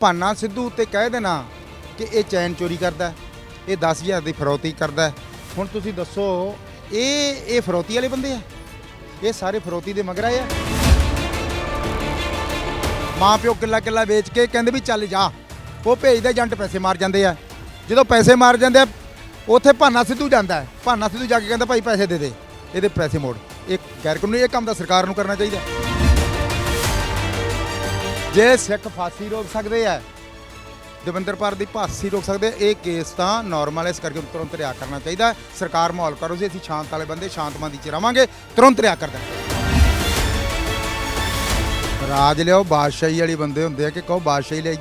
ਭਾਨਾ ਸਿੱਧੂ ਤੇ ਕਹਿ ਦੇਣਾ ਕਿ ਇਹ ਚੈਨ ਚੋਰੀ ਕਰਦਾ ਹੈ, ਇਹ 10000 ਦੀ ਫਰੌਤੀ ਕਰਦਾ ਹੁਣ ਤੁਸੀਂ ਦੱਸੋ ਇਹ ਇਹ ਫਰੌਤੀ ਵਾਲੇ ਬੰਦੇ ਆ? ਇਹ ਸਾਰੇ ਫਰੌਤੀ ਦੇ ਮਗਰ ਆਏ ਆ? ਮਾਂ ਪਿਓ ਕਿੱਲਾ ਕਿੱਲਾ ਵੇਚ ਕੇ ਕਹਿੰਦੇ ਵੀ ਚੱਲ ਜਾ ਉਹ ਭੇਜਦੇ ਏਜੰਟ ਪੈਸੇ ਮਾਰ ਜਾਂਦੇ ਆ। ਜਦੋਂ ਪੈਸੇ ਮਾਰ ਜਾਂਦੇ ਆ ਉੱਥੇ ਭਾਨਾ ਸਿੱਧੂ ਜਾਂਦਾ ਭਾਨਾ ਸਿੱਧੂ ਜਾ ਕੇ ਕਹਿੰਦਾ ਭਾਈ ਪੈਸੇ ਦੇ ਦੇ ਇਹਦੇ ਪੈਸੇ ਮੋੜ। ਇਹ ਗੈਰ ਕਾਨੂੰਨੀ ਇਹ ਕੰਮ ਤਾਂ ਸਰਕਾਰ ਨੂੰ ਕਰਨਾ ਚਾਹੀਦਾ ਜੇ ਸਿੱਖ ਫਾਂਸੀ ਰੋਕ ਸਕਦੇ ਆ ਦਵਿੰਦਰਪਾਲ ਦੀ ਫਾਸੀ ਰੋਕ ਸਕਦੇ ਇਹ ਕੇਸ ਤਾਂ ਨਾਰਮਲ ਹੈ ਇਸ ਕਰਕੇ ਤੁਰੰਤ ਰਿਆ ਕਰਨਾ ਚਾਹੀਦਾ ਸਰਕਾਰ ਮਾਹੌਲ ਕਰੋ ਜੀ, ਅਸੀਂ ਸ਼ਾਂਤ ਵਾਲੇ ਬੰਦੇ, ਸ਼ਾਂਤਮੰਦੀ ਚ ਰਵਾਂਗੇ, ਤੁਰੰਤ ਰਿਆ ਕਰ ਦੇਣਾ ਰਾਜ ਲਿਓ ਬਾਦਸ਼ਾਹੀ ਵਾਲੀ ਬੰਦੇ ਹੁੰਦੇ ਆ ਕਿ ਕਹੋ ਬਾਦਸ਼ਾਹੀ ਲੈ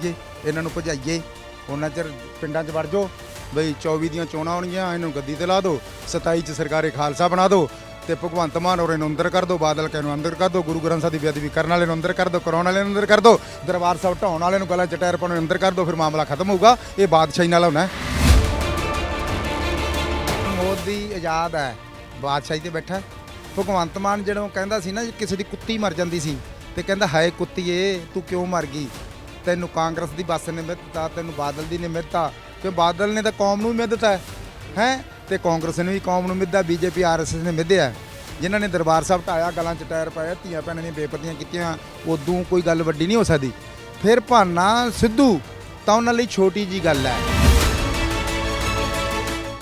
ਇਹਨਾਂ ਨੂੰ ਭਜਾਈਏ, ਉਹਨਾਂ ਚਿਰ ਪਿੰਡਾਂ 'ਚ ਵੜ ਜਾਓ, ਬਈ 24 ਦੀਆਂ ਚੋਣਾਂ ਆਉਣਗੀਆਂ ਇਹਨੂੰ ਗੱਦੀ ਤੇ ਲਾ ਦਿਓ 27 'ਚ ਸਰਕਾਰੇ ਖਾਲਸਾ ਬਣਾ ਦਿਓ ਤੇ ਭਗਵੰਤ ਮਾਨ ਔਰ ਇਹਨੂੰ ਅੰਦਰ ਕਰ ਦਿਓ ਬਾਦਲ ਕੇ ਨੂੰ ਅੰਦਰ ਕਰ ਦਿਓ ਗੁਰੂ ਗ੍ਰੰਥ ਸਾਹਿਬ ਦੀ ਬੇਅਦਬੀ ਕਰਨ ਵਾਲੇ ਨੂੰ ਅੰਦਰ ਕਰ ਦਿਓ ਕਰਾਉਣ ਵਾਲੇ ਨੂੰ ਅੰਦਰ ਕਰ ਦਿਓ ਦਰਬਾਰ ਸਾਹਿਬ ਢਾਉਣ ਵਾਲੇ ਨੂੰ ਗਲਾ ਚਟੈਰ ਪਾਉਣ ਨੂੰ ਅੰਦਰ ਕਰ ਦਿਓ ਫਿਰ ਮਾਮਲਾ ਖਤਮ ਹੋਊਗਾ। ਇਹ ਬਾਦਸ਼ਾਹੀ ਨਾਲ ਹੋਣਾ ਮੋਦੀ ਆਜ਼ਾਦ ਹੈ, ਬਾਦਸ਼ਾਹੀ ਤੇ ਬੈਠਾ ਭਗਵੰਤ ਮਾਨ ਜਦੋਂ ਕਹਿੰਦਾ ਸੀ ਨਾ ਕਿਸੇ ਦੀ ਕੁੱਤੀ ਮਰ ਜਾਂਦੀ ਸੀ, ਤੇ ਕਹਿੰਦਾ, ਹਾਏ ਕੁੱਤੀਏ ਤੂੰ ਕਿਉਂ ਮਰ ਗਈ? ਤੈਨੂੰ ਕਾਂਗਰਸ ਦੀ ਬੱਸ ਨੇ ਤੈਨੂੰ ਬਾਦਲ ਦੀ ਨੇ ਕਿ ਬਾਦਲ ਨੇ ਤਾਂ ਕੌਮ ਨੂੰ ਮਿੱਧਤਾ ਹੈ ਹੈ? ਤੇ ਕਾਂਗਰਸ ਨੇ ਵੀ ਕੌਮ ਨੂੰ ਮਿੱਧਾ, ਬੀਜੇਪੀ, ਆਰਐਸਐਸ ਨੇ ਮਿੱਧਿਆ। ਜਿਨ੍ਹਾਂ ਨੇ ਦਰਬਾਰ ਸਾਹਿਬ ਢਾਇਆ, ਗਲਾਂ ਚ ਟਾਇਰ ਪਾਇਆ, ਧੀਆਂ ਭੈਣਾਂ ਦੀਆਂ ਬੇਪਤੀਆਂ ਕੀਤੀਆਂ, ਉਦੋਂ ਕੋਈ ਗੱਲ ਵੱਡੀ ਨਹੀਂ ਹੋ ਸਕਦੀ। ਫਿਰ ਭਾਨਾ ਸਿੱਧੂ, ਤਾਂ ਉਹਨਾਂ ਲਈ ਛੋਟੀ ਜੀ ਗੱਲ ਹੈ।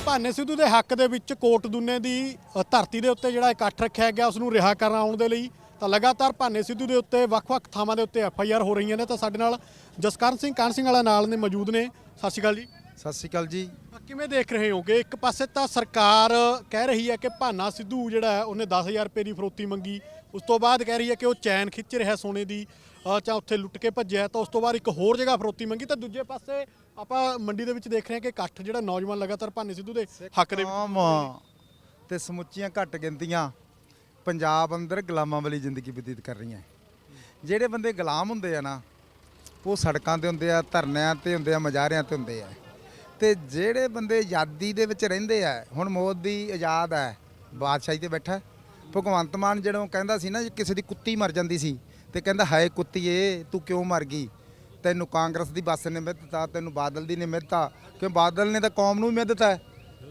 ਭਾਨੇ ਸਿੱਧੂ ਦੇ ਹੱਕ ਦੇ ਵਿੱਚ ਕੋਟ ਦੁੰਨੇ ਦੀ ਧਰਤੀ ਦੇ ਉੱਤੇ ਜਿਹੜਾ ਇਕੱਠ ਰੱਖਿਆ ਗਿਆ ਉਸ ਨੂੰ ਰਿਹਾ ਕਰਨ ਆਉਣ ਦੇ ਲਈ। ਤਾਂ ਲਗਾਤਾਰ ਭਾਨੇ ਸਿੱਧੂ ਦੇ ਉੱਤੇ ਵੱਖ-ਵੱਖ ਥਾਵਾਂ ਦੇ ਉੱਤੇ ਐਫ ਆਈ ਆਰ ਹੋ ਰਹੀਆਂ ਨੇ, ਤਾਂ ਸਾਡੇ ਨਾਲ ਜਸਕਰਨ ਸਿੰਘ ਕਾਨ ਸਿੰਘ ਵਾਲਾ ਨਾਲ ਨੇ ਮੌਜੂਦ ਨੇ। ਸਤਿ ਸ਼੍ਰੀ ਅਕਾਲ ਜੀ। ਸਤਿ ਸ਼੍ਰੀ ਅਕਾਲ ਜੀ। ਕਿਵੇਂ ਦੇਖ ਰਹੇ ਹੋ ਕਿ ਇੱਕ ਪਾਸੇ ਤਾਂ ਸਰਕਾਰ ਕਹਿ ਰਹੀ ਹੈ ਕਿ ਭਾਨਾ ਸਿੱਧੂ ਜਿਹੜਾ ਹੈ ਉਹਨੇ 10000 ਰੁਪਏ ਦੀ ਫਰੋਤੀ ਮੰਗੀ। ਉਸ ਤੋਂ ਬਾਅਦ ਕਹਿ ਰਹੀ ਹੈ ਕਿ ਉਹ ਚੈਨ ਖਿੱਚ ਰਿਹਾ ਸੋਨੇ ਦੀ ਜਾਂ ਉੱਥੇ ਲੁੱਟ ਕੇ ਭੱਜਿਆ ਤਾਂ ਉਸ ਤੋਂ ਬਾਅਦ ਇੱਕ ਹੋਰ ਜਗ੍ਹਾ ਫਰੋਤੀ ਮੰਗੀ। ਤਾਂ ਦੂਜੇ ਪਾਸੇ ਆਪਾਂ ਮੰਡੀ ਦੇ ਵਿੱਚ ਦੇਖ ਰਹੇ ਹਾਂ ਕਿ ਇਕੱਠ ਜਿਹੜਾ ਨੌਜਵਾਨ ਲਗਾਤਾਰ ਭਾਨੇ ਸਿੱਧੂ ਦੇ ਹੱਕ ਦੇ ਵਿੱਚ ਤੇ ਸਮੁੱਚੀਆਂ ਘੱਟ ਗਿਣਤੀਆਂ ਪੰਜਾਬ ਅੰਦਰ ਗੁਲਾਮਾਂ ਵਾਲੀ ਜ਼ਿੰਦਗੀ ਬਤੀਤ ਕਰ ਰਹੀਆਂ ਜਿਹੜੇ ਬੰਦੇ ਗੁਲਾਮ ਹੁੰਦੇ ਆ ਨਾ ਉਹ ਸੜਕਾਂ ਤੇ ਹੁੰਦੇ ਆ ਧਰਨਿਆਂ ਤੇ ਹੁੰਦੇ ਆ ਮਜ਼ਾਰਿਆਂ ਤੇ ਹੁੰਦੇ ਆ। ਤੇ ਜਿਹੜੇ ਬੰਦੇ ਆਜ਼ਾਦੀ ਦੇ ਵਿੱਚ ਰਹਿੰਦੇ ਆ, ਹੁਣ ਮੋਦੀ ਆਜ਼ਾਦ ਹੈ ਬਾਦਸ਼ਾਹੀ ਤੇ ਬੈਠਾ। ਭਗਵੰਤ ਮਾਨ ਜਦੋਂ ਕਹਿੰਦਾ ਸੀ ਨਾ ਕਿਸੇ ਦੀ ਕੁੱਤੀ ਮਰ ਜਾਂਦੀ ਸੀ ਤੇ ਕਹਿੰਦਾ, ਹਾਏ ਕੁੱਤੀਏ ਤੂੰ ਕਿਉਂ ਮਰ ਗਈ? ਤੈਨੂੰ ਕਾਂਗਰਸ ਦੀ ਬੱਸ ਨੇ ਮਿੱਧਤਾ ਤੈਨੂੰ ਬਾਦਲ ਦੀ ਨੇ ਮਿੱਧਤਾ ਕਿ ਬਾਦਲ ਨੇ ਤਾਂ ਕੌਮ ਨੂੰ ਮਿੱਧਤਾ ਹੈ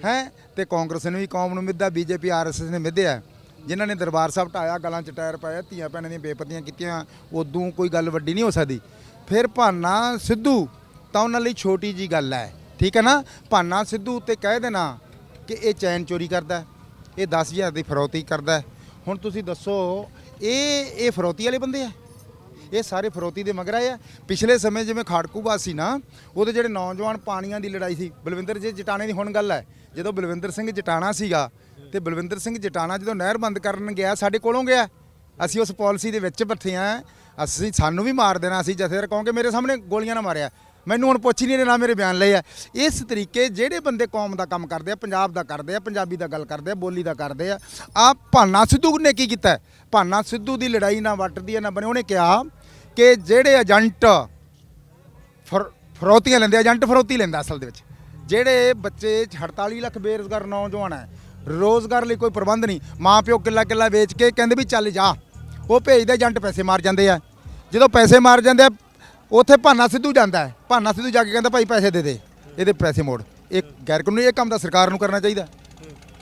ਹੈ? ਤੇ ਕਾਂਗਰਸ ਨੇ ਵੀ ਕੌਮ ਨੂੰ ਮਿੱਧਾ ਬੀਜੇਪੀ ਆਰਐਸਐਸ ਨੇ ਮਿੱਧਿਆ ਜਿਨ੍ਹਾਂ ਨੇ ਦਰਬਾਰ ਸਾਹਿਬ ਢਾਇਆ, ਗਲਾਂ ਚ ਟਾਇਰ ਪਾਇਆ, ਧੀਆਂ ਭੈਣਾਂ ਦੀਆਂ ਬੇਪਤੀਆਂ ਕੀਤੀਆਂ ਉਦੋਂ ਕੋਈ ਗੱਲ ਵੱਡੀ ਨਹੀਂ ਹੋ ਸਕਦੀ। ਫਿਰ ਭਾਨਾ ਸਿੱਧੂ ਤਾਂ ਉਹਨਾਂ ਲਈ ਛੋਟੀ ਜੀ ਗੱਲ ਹੈ। ਠੀਕ ਹੈ ਨਾ? ਭਾਨਾ ਸਿੱਧੂ ਤੇ ਕਹਿ ਦੇਣਾ ਕਿ ਇਹ ਚੈਨ ਚੋਰੀ ਕਰਦਾ ਹੈ, ਇਹ 10000 ਦੀ ਫਰੌਤੀ ਕਰਦਾ ਹੈ। ਹੁਣ ਤੁਸੀਂ ਦੱਸੋ ਇਹ ਇਹ ਫਰੌਤੀ ਵਾਲੇ ਬੰਦੇ ਆ? ਇਹ ਸਾਰੇ ਫਰੋਤੀ ਦੇ ਮਗਰ ਆਏ ਆ? ਪਿਛਲੇ ਸਮੇਂ ਜਿਵੇਂ ਖਾੜਕੂਬਾਦ ਸੀ ਨਾ ਉਹਦੇ ਜਿਹੜੇ ਨੌਜਵਾਨ ਪਾਣੀਆਂ ਦੀ ਲੜਾਈ ਸੀ ਬਲਵਿੰਦਰ ਜੀ ਜਟਾਣੇ ਦੀ ਹੁਣ ਗੱਲ ਹੈ ਜਦੋਂ ਬਲਵਿੰਦਰ ਸਿੰਘ ਜਟਾਣਾ ਸੀਗਾ ਤੇ ਬਲਵਿੰਦਰ ਸਿੰਘ ਜਟਾਣਾ ਜਦੋਂ ਨਹਿਰ ਬੰਦ ਕਰਨ ਗਿਆ ਸਾਡੇ ਕੋਲੋਂ ਗਿਆ। ਅਸੀਂ ਉਸ ਪਾਲਿਸੀ ਦੇ ਵਿੱਚ ਬੈਠੇ ਆ ਅਸੀਂ ਸਾਨੂੰ ਵੀ ਮਾਰ ਦੇਣਾ ਸੀ ਜਥੇਦਾਰ ਕਹੋਗੇ ਮੇਰੇ ਸਾਹਮਣੇ ਗੋਲੀਆਂ ਨਾ ਮਾਰਿਆ। ਮੈਨੂੰ ਹੁਣ ਪੁੱਛ ਹੀ ਨਹੀਂ ਰਹੇ, ਨਾ ਮੇਰੇ ਬਿਆਨ ਲਏ ਆ। ਇਸ ਤਰੀਕੇ ਜਿਹੜੇ ਬੰਦੇ ਕੌਮ ਦਾ ਕੰਮ ਕਰਦੇ ਆ, ਪੰਜਾਬ ਦਾ ਕਰਦੇ ਆ, ਪੰਜਾਬੀ ਦਾ ਗੱਲ ਕਰਦੇ ਆ, ਬੋਲੀ ਦਾ ਕਰਦੇ ਆ ਆ ਭਾਨਾ ਸਿੱਧੂ ਨੇ ਕੀ ਕੀਤਾ ਭਾਨਾ ਸਿੱਧੂ ਦੀ ਲੜਾਈ ਨਾ ਵੱਟਦੀ ਆ ਨਾ ਬਣੇ। ਉਹਨੇ ਕਿਹਾ ਕਿ ਜਿਹੜੇ ਏਜੰਟ ਫਰ- ਫਰੌਤੀਆਂ ਲੈਂਦੇ ਏਜੰਟ ਫਰੋਤੀ ਲੈਂਦਾ ਅਸਲ ਦੇ ਵਿੱਚ। ਜਿਹੜੇ ਬੱਚੇ 48 ਲੱਖ ਬੇਰੁਜ਼ਗਾਰ ਨੌਜਵਾਨ ਹੈ, ਰੋਜ਼ਗਾਰ ਲਈ ਕੋਈ ਪ੍ਰਬੰਧ ਨਹੀਂ। ਮਾਂ ਪਿਓ ਕਿੱਲਾ ਕਿੱਲਾ ਵੇਚ ਕੇ ਕਹਿੰਦੇ ਵੀ ਚੱਲ ਜਾ। ਉਹ ਭੇਜਦੇ ਏਜੰਟ ਪੈਸੇ ਮਾਰ ਜਾਂਦੇ ਆ। ਜਦੋਂ ਪੈਸੇ ਮਾਰ ਜਾਂਦੇ ਆ ਉੱਥੇ ਭਾਨਾ ਸਿੱਧੂ ਜਾਂਦਾ ਹੈ। ਭਾਨਾ ਸਿੱਧੂ ਜਾ ਕੇ ਕਹਿੰਦਾ ਭਾਈ ਪੈਸੇ ਦੇ ਦੇ ਇਹਦੇ ਪੈਸੇ ਮੋੜ। ਇਹ ਗੈਰ ਕਾਨੂੰਨੀ ਇਹ ਕੰਮ ਦਾ ਸਰਕਾਰ ਨੂੰ ਕਰਨਾ ਚਾਹੀਦਾ।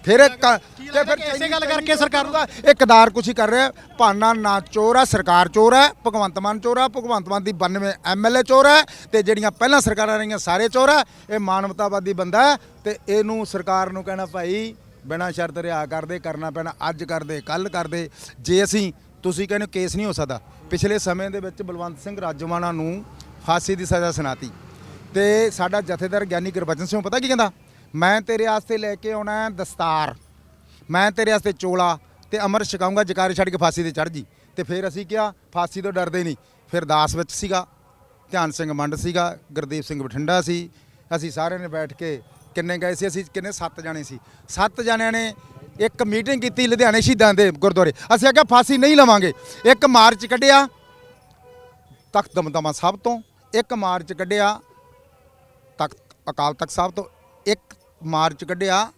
ਫਿਰ ਇਹ ਕ- ਲੱਗਦਾ ਕਿ ਇਸੇ ਗੱਲ ਕਰਕੇ ਸਰਕਾਰ ਨੂੰ- ਇਹ ਕਦਾਰ ਕੁਛ ਹੀ ਕਰ ਰਿਹਾ। ਭਾਨਾ ਨਾ ਚੋਰ ਹੈ ਸਰਕਾਰ ਚੋਰ ਹੈ ਭਗਵੰਤ ਮਾਨ ਚੋਰ ਹੈ ਭਗਵੰਤ ਮਾਨ ਦੀ 92 ਐਮਐਲਏ ਚੋਰ ਹੈ ਤੇ ਜਿਹੜੀਆਂ ਪਹਿਲਾਂ ਸਰਕਾਰਾਂ ਰਹੀਆਂ ਸਾਰੇ ਚੋਰ ਹੈ। ਇਹ ਮਾਨਵਤਾਵਾਦੀ ਬੰਦਾ ਹੈ ਤੇ ਇਹਨੂੰ ਸਰਕਾਰ ਨੂੰ ਕਹਿਣਾ ਭਾਈ ਬਿਨਾਂ ਸ਼ਰਤ ਰਿਆ ਕਰਦੇ ਕਰਨਾ ਪੈਣਾ ਅੱਜ ਕਰਦੇ ਕੱਲ ਕਰਦੇ। ਜੇ ਅਸੀਂ ਤੁਸੀਂ ਕਹਿੰਦੇ ਹੋ ਕੇਸ ਨਹੀਂ ਹੋ ਸਕਦਾ। ਪਿਛਲੇ ਸਮੇਂ ਦੇ ਵਿੱਚ ਬਲਵੰਤ ਸਿੰਘ ਰਾਜਵਾਨਾ ਨੂੰ ਫਾਂਸੀ ਦੀ ਸਜ਼ਾ ਸੁਣਾਤੀ। ਤੇ ਸਾਡਾ ਜਥੇਦਾਰ ਗਿਆਨੀ ਗੁਰਬਚਨ ਸਿੰਘ, ਪਤਾ ਕੀ ਕਹਿੰਦਾ? ਮੈਂ ਤੇਰੇ ਵਾਸਤੇ ਲੈ ਕੇ ਆਉਣਾ ਦਸਤਾਰ। ਮੈਂ ਤੇਰੇ ਵਾਸਤੇ ਚੋਲਾ ਤੇ ਅਮਰ ਛਕਾਉਂਗਾ ਜਕਾਰੇ ਛੱਡ ਕੇ ਫਾਂਸੀ ਤੇ ਚੜ ਜੀ। ਤੇ ਫਿਰ ਅਸੀਂ ਕਿਹਾ, ਫਾਂਸੀ ਤੋਂ ਡਰਦੇ ਨਹੀਂ। ਫਿਰ ਦਾਸ ਵਿੱਚ ਸੀਗਾ, ਧਿਆਨ ਸਿੰਘ ਮੰਡ ਸੀਗਾ, ਗੁਰਦੀਪ ਸਿੰਘ ਬਠਿੰਡਾ ਸੀ। ਅਸੀਂ ਸਾਰਿਆਂ ਨੇ ਬੈਠ ਕੇ ਕਿੰਨੇ ਗਏ ਸੀ? ਅਸੀਂ ਕਿੰਨੇ? ਸੱਤ ਜਾਣੇ ਸੀ। ਸੱਤ ਜਾਣਿਆਂ ਨੇ ਇੱਕ ਮੀਟਿੰਗ ਕੀਤੀ ਲੁਧਿਆਣੇ ਸ਼ਹੀਦਾਂ ਦੇ ਗੁਰਦੁਆਰੇ। ਅਸੀਂ ਆਖਿਆ, ਫਾਂਸੀ ਨਹੀਂ ਲਵਾਂਗੇ। ਇੱਕ ਮਾਰਚ ਕੱਢਿਆ, ਤਖਤ ਦਮਦਮਾ ਸਾਹਿਬ ਤੋਂ। ਇੱਕ ਮਾਰਚ ਕੱਢਿਆ, ਤਖਤ ਅਕਾਲ ਤਖਤ ਸਾਹਿਬ ਤੋਂ। ਇੱਕ ਮਾਰਚ ਕੱਢਿਆ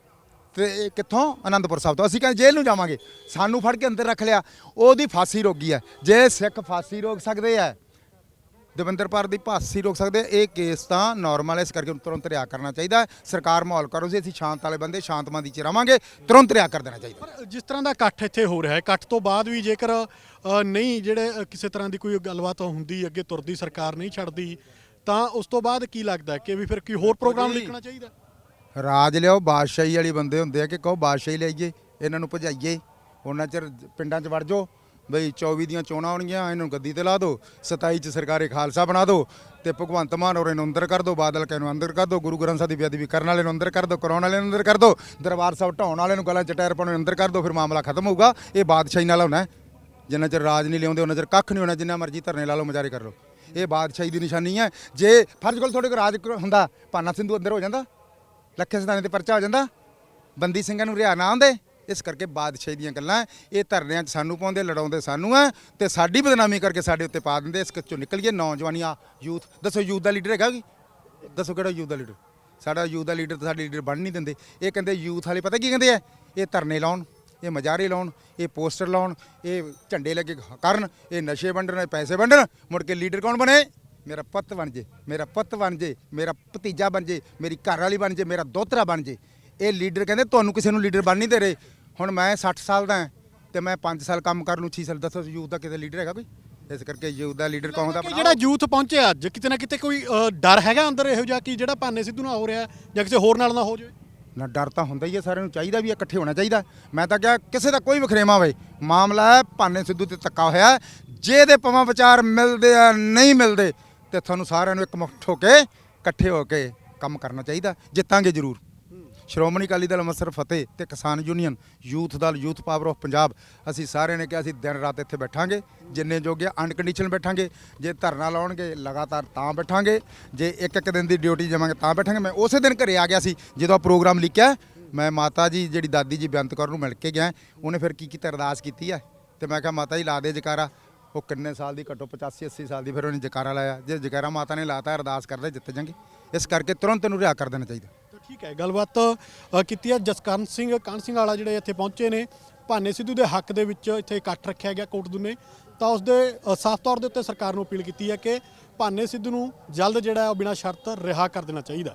ਤੇ ਕਿੱਥੋਂ? ਆਨੰਦਪੁਰ ਸਾਹਿਬ ਤੋਂ। ਅਸੀਂ ਕਹਿੰਦੇ, ਜੇਲ੍ਹ ਨੂੰ ਜਾਵਾਂਗੇ। ਸਾਨੂੰ ਫੜ ਕੇ ਅੰਦਰ ਰੱਖ ਲਿਆ। ਉਹਦੀ ਫਾਂਸੀ ਰੋਗੀ ਹੈ। ਜੇ ਸਿੱਖ ਫਾਂਸੀ ਰੋਕ ਸਕਦੇ ਆ ਦਵਿੰਦਰਪਾਲ ਦੀ ਭਾਸੀ ਰੋਕ ਸਕਦੇ। ਇਹ ਕੇਸ ਤਾਂ ਨਾਰਮਲ ਹੈ ਇਸ ਕਰਕੇ ਉਹਨੂੰ ਤੁਰੰਤ ਰਿਆ ਕਰਨਾ ਚਾਹੀਦਾ ਹੈ। ਸਰਕਾਰ ਮਾਹੌਲ ਕਰੋ ਸੀ ਅਸੀਂ ਸ਼ਾਂਤ ਵਾਲੇ ਬੰਦੇ ਸ਼ਾਂਤਮਈ ਚ ਰਵਾਂਗੇ ਤੁਰੰਤ ਰਿਆ ਕਰ ਦੇਣਾ ਚਾਹੀਦਾ ਪਰ ਜਿਸ ਤਰ੍ਹਾਂ ਦਾ ਇਕੱਠ ਇੱਥੇ ਹੋ ਰਿਹਾ ਹੈ ਇਕੱਠ ਤੋਂ ਬਾਅਦ ਵੀ ਜੇਕਰ ਨਹੀਂ ਜਿਹੜੇ ਕਿਸੇ ਤਰ੍ਹਾਂ ਦੀ ਕੋਈ ਗੱਲਬਾਤ ਹੁੰਦੀ ਅੱਗੇ ਤੁਰਦੀ ਸਰਕਾਰ ਨਹੀਂ ਛੱਡਦੀ ਤਾਂ ਉਸ ਤੋਂ ਬਾਅਦ ਕੀ ਲੱਗਦਾ ਕਿ ਵੀ ਫਿਰ ਕੀ ਹੋਰ ਪ੍ਰੋਗਰਾਮ ਜੀ। ਲਿਖਣਾ ਚਾਹੀਦਾ ਰਾਜ ਲਿਆਓ ਬਾਦਸ਼ਾਹੀ ਵਾਲੀ ਬੰਦੇ ਹੁੰਦੇ ਆ ਕਿ ਕਹੋ ਬਾਦਸ਼ਾਹੀ ਲਿਆਈਏ ਇਹਨਾਂ ਨੂੰ ਭਜਾਈਏ ਉਹਨਾਂ ਚਿਰ ਪਿੰਡਾਂ 'ਚ ਵੜ ਜਾਓ ਬਈ 24 ਦੀਆਂ ਚੋਣਾਂ ਹੋਣਗੀਆਂ ਇਹਨੂੰ ਗੱਦੀ ਤੇ ਲਾ ਦਿਓ 27 'ਚ ਸਰਕਾਰੀ ਖਾਲਸਾ ਬਣਾ ਦਿਓ ਤੇ ਭਗਵੰਤ ਮਾਨ ਔਰ ਇਹਨੂੰ ਅੰਦਰ ਕਰ ਦਿਓ ਬਾਦਲ ਕੇ ਨੂੰ ਅੰਦਰ ਕਰ ਦਿਓ ਗੁਰੂ ਗ੍ਰੰਥ ਸਾਹਿਬ ਦੀ ਬੇਅਦਬੀ ਕਰਨ ਵਾਲੇ ਨੂੰ ਅੰਦਰ ਕਰ ਦਿਓ ਕਰਾਉਣ ਵਾਲੇ ਨੂੰ ਅੰਦਰ ਕਰ ਦਿਓ ਦਰਬਾਰ ਸਾਹਿਬ ਢਾਉਣ ਵਾਲੇ ਨੂੰ ਗਲਾਂ 'ਚ ਟਾਇਰ ਪਾਉਣ ਨੂੰ ਅੰਦਰ ਕਰ ਦਿਓ ਫਿਰ ਮਾਮਲਾ ਖਤਮ ਹੋਊਗਾ। ਇਹ ਬਾਦਸ਼ਾਹੀ ਨਾਲ ਹੋਣਾ ਜਿੰਨਾ ਚਿਰ ਰਾਜ ਨਹੀਂ ਲਿਆਉਂਦੇ, ਉਹਨਾਂ ਚਿਰ ਕੱਖ ਨਹੀਂ ਹੋਣਾ, ਜਿੰਨਾ ਮਰਜ਼ੀ ਧਰਨੇ ਲਾ ਲਓ, ਮਜਾਰੇ ਕਰ ਲਓ। ਇਹ ਬਾਦਸ਼ਾਹੀ ਦੀ ਨਿਸ਼ਾਨੀ ਹੈ। ਜੇ ਫਰਜ਼ ਕੋਲ ਤੁਹਾਡੇ ਕੋਲ ਰਾਜ ਹੁੰਦਾ ਪਾਨਾ ਸਿੰਧੂ ਅੰਦਰ ਹੋ ਜਾਂਦਾ, ਲੱਖੇ ਸਦਾਨੇ ਤੇ ਪਰਚਾ ਹੋ ਜਾਂਦਾ, ਬੰਦੀ ਸਿੰਘਾਂ ਨੂੰ ਰਿਆ ਨਾ ਆਉਂਦੇ। ਇਸ ਕਰਕੇ ਬਾਦਸ਼ਾਹੀ ਦੀਆਂ ਗੱਲਾਂ ਇਹ ਧਰਨਿਆਂ 'ਚ ਸਾਨੂੰ ਪਾਉਂਦੇ, ਲੜਾਉਂਦੇ ਸਾਨੂੰ ਆ ਤੇ ਸਾਡੀ ਬਦਨਾਮੀ ਕਰਕੇ ਸਾਡੇ ਉੱਤੇ ਪਾ ਦਿੰਦੇ। ਇਸ ਚੋਂ ਨਿਕਲ ਗਏ ਨੌਜਵਾਨੀਆਂ, ਯੂਥ। ਦੱਸੋ, ਯੂਥ ਦਾ ਲੀਡਰ ਹੈਗਾ ਕੀ ਦੱਸੋ ਕਿਹੜਾ ਯੂਥ ਦਾ ਲੀਡਰ? ਸਾਡਾ ਯੂਥ ਦਾ ਲੀਡਰ ਤਾਂ ਸਾਡੇ ਲੀਡਰ ਬਣ ਨਹੀਂ ਦਿੰਦੇ। ਇਹ ਕਹਿੰਦੇ ਯੂਥ ਵਾਲੇ ਪਤਾ ਕੀ ਕਹਿੰਦੇ ਆ? ਇਹ ਧਰਨੇ ਲਾਉਣ, ਇਹ ਮਜਾਰੇ ਲਾਉਣ, ਇਹ ਪੋਸਟਰ ਲਾਉਣ, ਇਹ ਝੰਡੇ ਲੱਗੇ ਕਰਨ, ਇਹ ਨਸ਼ੇ ਵੰਡਣ, ਇਹ ਪੈਸੇ ਵੰਡਣ। ਮੁੜ ਕੇ ਲੀਡਰ ਕੌਣ ਬਣੇ? ਮੇਰਾ ਪੁੱਤ ਬਣ ਜੇ, ਮੇਰਾ ਪੁੱਤ ਬਣ ਜੇ, ਮੇਰਾ ਭਤੀਜਾ ਬਣ ਜੇ, ਮੇਰੀ ਘਰ ਵਾਲੀ ਬਣ ਜੇ, ਮੇਰਾ ਦੋਤਰਾ ਬਣ ਜੇ। ਇਹ ਲੀਡਰ ਕਹਿੰਦੇ, ਤੁਹਾਨੂੰ ਕਿਸੇ ਨੂੰ ਲੀਡਰ ਬਣ ਨਹੀਂ ਦੇ ਰਹੇ। ਹੁਣ ਮੈਂ 60 ਸਾਲ ਦਾ ਹਾਂ ਤੇ ਮੈਂ 5 ਸਾਲ ਕੰਮ ਕਰ ਲੂੰ 6 ਸਾਲ ਦੱਸੋ ਯੂਥ ਦਾ ਕਿਤੇ ਲੀਡਰ ਹੈਗਾ ਕੋਈ? ਇਸ ਕਰਕੇ ਯੂਥ ਦਾ ਲੀਡਰ ਕੌਣ ਦਾ ਕਿ ਜਿਹੜਾ ਯੂਥ ਪਹੁੰਚਿਆ ਅੱਜ ਕਿਤੇ ਨਾ ਕਿਤੇ ਕੋਈ ਅ, ਡਰ ਹੈਗਾ ਅੰਦਰ ਇਹੋ ਜਿਹਾ ਕਿ ਜਿਹੜਾ ਭਾਨੇ ਸਿੱਧੂ ਨਾਲ ਹੋ ਰਿਹਾ ਜਾਂ ਕਿਸੇ ਹੋਰ ਨਾਲ ਨਾ ਹੋ ਜਾਵੇ? ਨਾ ਡਰ ਤਾਂ ਹੁੰਦਾ ਹੀ ਹੈ ਸਾਰਿਆਂ ਨੂੰ ਚਾਹੀਦਾ ਵੀ ਇਕੱਠੇ ਹੋਣਾ ਚਾਹੀਦਾ। ਮੈਂ ਤਾਂ ਕਿਹਾ ਕਿਸੇ ਦਾ ਕੋਈ ਵਖਰੇਵਾ ਹੋਵੇ। ਮਾਮਲਾ ਹੈ ਭਾਨੇ ਸਿੱਧੂ ਤੇ ਤੱਕਾ ਹੋਇਆ ਹੈ। ਜੇ ਇਹਦੇ ਪਵਾਂ ਵਿਚਾਰ ਮਿਲਦੇ ਆ ਨਹੀਂ ਮਿਲਦੇ ਤੇ ਤੁਹਾਨੂੰ ਸਾਰਿਆਂ ਨੂੰ ਇੱਕ ਮੁੱਠ ਹੋ ਕੇ ਇਕੱਠੇ ਹੋ ਕੇ ਕੰਮ ਕਰਨਾ ਚਾਹੀਦਾ। ਜਿੱਤਾਂਗੇ ਜ਼ਰੂਰ। ਸ਼੍ਰੋਮਣੀ ਅਕਾਲੀ ਦਲ ਅੰਮ੍ਰਿਤਸਰ ਫਤਿਹ ਤੇ Kisan union, youth Dal, youth power of Punjab. ਅਸੀਂ ਸਾਰਿਆਂ ਨੇ ਕਿਹਾ ਅਸੀਂ ਦਿਨ ਰਾਤ ਇੱਥੇ ਬੈਠਾਂਗੇ, ਜਿੰਨੇ ਜੋਗੇ ਅਨਕੰਡੀਸ਼ਨ ਬੈਠਾਂਗੇ, ਜੇ ਧਰਨਾ ਲਾਉਣਗੇ, ਲਗਾਤਾਰ ਤਾਂ ਬੈਠਾਂਗੇ, ਜੇ ਇੱਕ ਇੱਕ ਦਿਨ ਦੀ ਡਿਊਟੀ ਜਾਵਾਂਗੇ ਤਾਂ ਬੈਠਾਂਗੇ। ਮੈਂ ਉਸੇ ਦਿਨ ਘਰੇ ਆ ਗਿਆ ਸੀ, ਜਦੋਂ ਪ੍ਰੋਗਰਾਮ ਲਿਖਿਆ, ਮੈਂ ਮਾਤਾ ਜੀ, ਜਿਹੜੀ ਦਾਦੀ ਜੀ ਬੇਅੰਤ ਕੌਰ ਨੂੰ ਮਿਲ ਕੇ ਗਿਆ, ਉਹਨੇ ਫਿਰ ਕੀ ਕੀਤਾ, ਅਰਦਾਸ ਕੀਤੀ ਆ? ਤੇ ਮੈਂ ਕਿਹਾ, ਮਾਤਾ ਜੀ, ਲਾ ਦੇ ਜਕਾਰਾ। ਉਹ ਕਿੰਨੇ ਸਾਲ ਦੀ, ਘੱਟੋ 85 80 ਸਾਲ ਦੀ, ਫਿਰ ਉਹਨੇ ਜਕਾਰਾ ਲਾਇਆ। ਜੇ ਜਕਾਰਾ ਮਾਤਾ ਨੇ ਲਾਤਾ, ਅਰਦਾਸ ਕਰਦੇ ਜਿੱਤ ਜਾਂਗੇ ਇਸ ਕਰਕੇ ਤੁਰੰਤ ਇਹਨੂੰ ਰਿਹਾ ਕਰ ਦੇਣਾ ਚਾਹੀਦਾ। ਠੀਕ ਹੈ। ਗੱਲਬਾਤ ਅ, ਕੀਤੀ ਹੈ ਜਸਕਰਨ ਸਿੰਘ ਕਾਨ ਸਿੰਘ ਵਾਲਾ ਜਿਹੜੇ ਇੱਥੇ ਪਹੁੰਚੇ ਨੇ। ਭਾਨੇ ਸਿੱਧੂ ਦੇ ਹੱਕ ਦੇ ਵਿੱਚ ਇੱਥੇ ਇਕੱਠ ਰੱਖਿਆ ਗਿਆ ਕੋਟਦੁਨੇ ਤਾਂ ਉਸ ਦੇ ਅ, ਸਾਫ਼ ਤੌਰ ਦੇ ਉੱਤੇ ਸਰਕਾਰ ਨੂੰ ਅਪੀਲ ਕੀਤੀ ਹੈ ਕਿ ਭਾਨੇ ਸਿੱਧੂ ਨੂੰ ਜਲਦ ਜਿਹੜਾ ਹੈ ਉਹ ਬਿਨਾਂ ਸ਼ਰਤ ਰਿਹਾ ਕਰ ਦੇਣਾ ਚਾਹੀਦਾ।